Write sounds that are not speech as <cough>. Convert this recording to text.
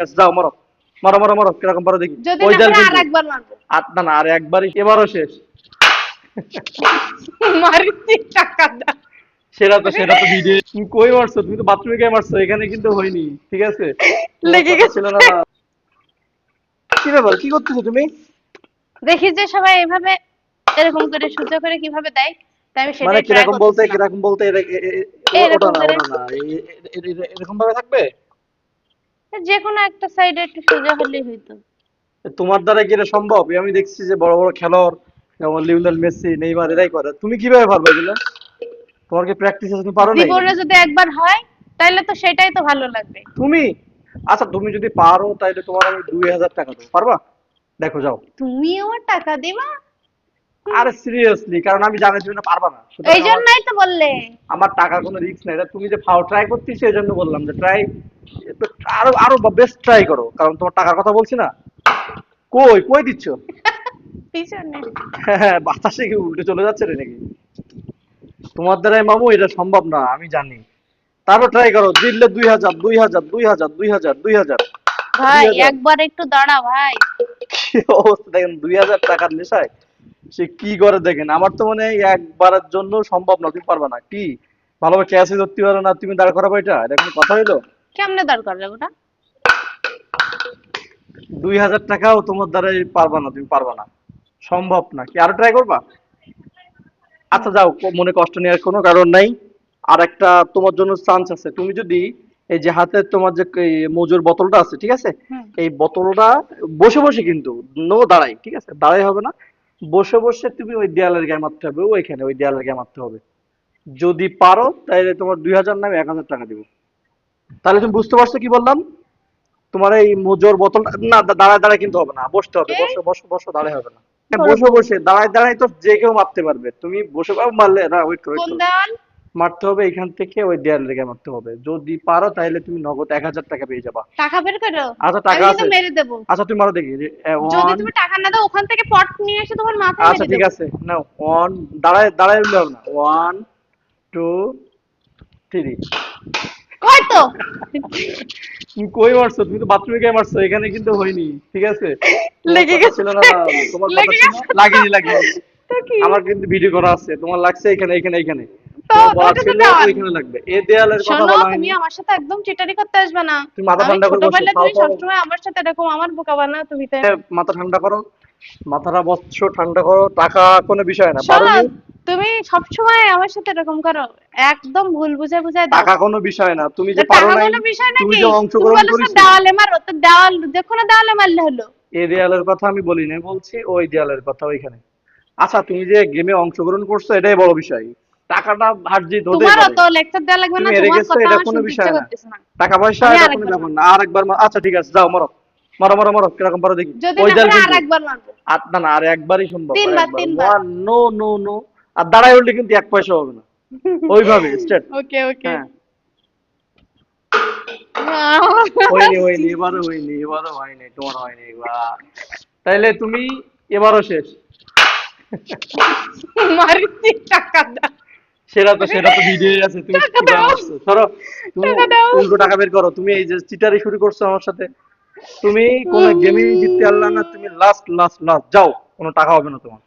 যাও মারো। মারো মারো মারো কীরকম পারো দেখি। ওই মারবো আর না না আর একবারই এবারও শেষ। মারিছি টাকা দাও সেটা তো সেটা তো ভিডিও। তুমি কই মারছো? তুমি তো বাথরুমে গিয়ে মারছো এখানে কিন্তু হয়নি ঠিক আছে? লেগে কথা গেছে। ছিল না কি ব্যাপার কি করতেছো তুমি? দেখি যে সবাই এভাবে এরকম করে সোজা করে কীভাবে দেয় তাই আমি মানে কীরকম বলতে কীরকম বলতে এরকম ভাবে থাকবে? যে কোনো একটা সাইডে একটু সোজা হলেই হইতো। তোমার দ্বারা কি এটা সম্ভব? আমি দেখছি যে বড় বড় খেলোয়াড় যেমন লিওনেল মেসি নেইমার এরাই করে। তুমি কীভাবে পারবে এগুলো? তোমার কি প্র্যাকটিস আছে তুমি পারো না জীবনে যদি একবার হয় তাহলে তো সেটাই তো ভালো লাগবে। তুমি? আচ্ছা তুমি যদি পারো তাহলে তোমার আমি দুই হাজার টাকা দেবো। পারবা? দেখো যাও। তুমি আমার টাকা দিবা আরে সিরিয়াসলি কারণ আমি জানি তুমি না পারবা না। এই জন্যই তো বললে। আমার টাকার কোনো রিস্ক নাই। এটা তুমি যে ফাও ট্রাই করতেছি সেই জন্য বললাম যে ট্রাই আরও আরও বেস্ট ট্রাই করো। কারণ তোমার টাকার কথা বলছি না? কই কই দিচ্ছ? <laughs> পিছনে। হ্যাঁ বাতাসে কি উল্টে চলে যাচ্ছে রে নাকি? তোমার দ্বারাই মামু এটা সম্ভব না আমি জানি। তারপর ট্রাই করো দিল্লে দুই হাজার দুই হাজার দুই হাজার দুই হাজার দুই হাজার ভাই একবার একটু দাঁড়া ভাই। অবস্থা দেখেন দুই হাজার টাকার নেশায়? সে কি করে দেখেন? আমার তো মনে হয় একবারের জন্য সম্ভব না তুমি পারবে না। কি? ভালোভাবে ক্যাশে ধরতে পারো না তুমি দাঁড় করাবো এটা? এটা কোনো কথা হইল? কেমনে দরকার ওটা? দুই হাজার টাকাও তোমার দ্বারাই পারবা না তুমি পারবা না। সম্ভব না। কি আরও ট্রাই করবা? আচ্ছা যাও মনে কষ্ট নেওয়ার কোনো কারণ নাই। আর একটা তোমার জন্য চান্স আছে। তুমি যদি এই যে হাতে তোমার যে মজুর বোতলটা আছে ঠিক আছে? এই বোতলটা বসে বসে কিন্তু নো দাঁড়াই ঠিক আছে? দাঁড়াই হবে না। বসে বসে তুমি ওই দেয়ালের গায়ে মারতে হবে ওইখানে ওই দেয়ালের গায়ে মারতে হবে। যদি পারো তাহলে তোমার দুই হাজার নামে এক হাজার টাকা দিব। তাহলে তুমি বুঝতে পারছ কি বললাম? তোমার এই মোজোর বোতল না দাঁড়ায় দাঁড়ায় কিন্তু হবে না বসতে হবে? বসে বসো বসো দাঁড়ায় হবে না। বসে। বসে দাঁড়ায় দাঁড়ায় তো যে কেউ মারতে পারবে। তুমি বসে মারলে না ওয়েট করো মারতে হবে এখান থেকে ওই দেয়াল রেখে মারতে হবে। যদি পারো তাহলে তুমি নগদ এক হাজার টাকা পেয়ে যাবা। টাকা বের করো? আচ্ছা টাকা আছে। মেরে দেবো। আচ্ছা তুমি মারো দেখি। যদি তুমি টাকা না দাও ওখান থেকে পট নিয়ে এসে তোমার মাথায় আচ্ছা ঠিক আছে। নাও ওয়ান দাঁড়ায় দাঁড়ায় উঠলে হবে না। ওয়ান টু থ্রি কই তো? তুমি কই মারছো? তুমি তো বাথরুমে গিয়ে মারছো এখানে কিন্তু হয়নি ঠিক আছে? লেগে গেছে। না তোমার কথা লেগে লাগেনি লাগেনি। আমার কিন্তু ভিডিও করা আছে। তোমার লাগছে এখানে এখানে এখানে। তো ওইখানে লাগবে। এই দেয়ালের কথা বলা তুমি আমার সাথে একদম চিটারি করতে আসবে না। তুমি মাথা আমি ঠান্ডা করে বসো, তুমি সবসময় আমার সাথে এরকম আমার বোকা বানা তুমি তাই মাথা ঠান্ডা করো। মাথাটা বচ্চ ঠান্ডা করো টাকা কোনো বিষয় না। শোনো তুমি সবসময় আমার সাথে এরকম করো। একদম ভুল বুঝে বুঝে দাও। টাকা কোনো বিষয় না। তুমি যে পারো বিষয় তুমি যে অংশগ্রহণ করেছ দেওয়ালে মারো তো দেওয়াল যে কোনো দেওয়ালে মারলে হলো। এই দেয়ালের কথা আমি বলি না বলছি ওই দেয়ালের কথা ওইখানে। আচ্ছা তুমি যে গেমে অংশগ্রহণ করছ এটাই বড় বিষয়। টাকাটা হার জিত পারে। অত লেকচার দেওয়া লাগবে না তোমার কথা এটা কোনো বিষয় না। টাকা পয়সা আমি এটা কোনো ব্যাপার না। আরেকবার আচ্ছা ঠিক আছে যাও মারো। মারো মারো মারো কীরকম পারো দেখি। ওই কিন্তু। আরেকবার মারবো। আর না না আর একবারই সম্ভব। তিনবার, তিনবার। নো নো নো আর দাঁড়ায় উঠলে কিন্তু এক পয়সা হবে না। <laughs> ওইভাবে স্ট্রেট ওকে ওকে হ্যাঁ। হয়নি হয়নি এবারও হয়নি এবারও হয়নি তোমার হয়নি এবার। তাইলে তুমি এবারও শেষ। মারিছি টাকা সেটা তো সেটা তো ভিডিওই আছে তুমি সরো তুমি উল্টো টাকা বের করো তুমি এই যে চিটারি শুরু করছ আমার সাথে তুমি কোনো গেমে জিততে পারলা না তুমি লাস্ট লাস্ট লাস্ট যাও কোনো টাকা হবে না তোমার।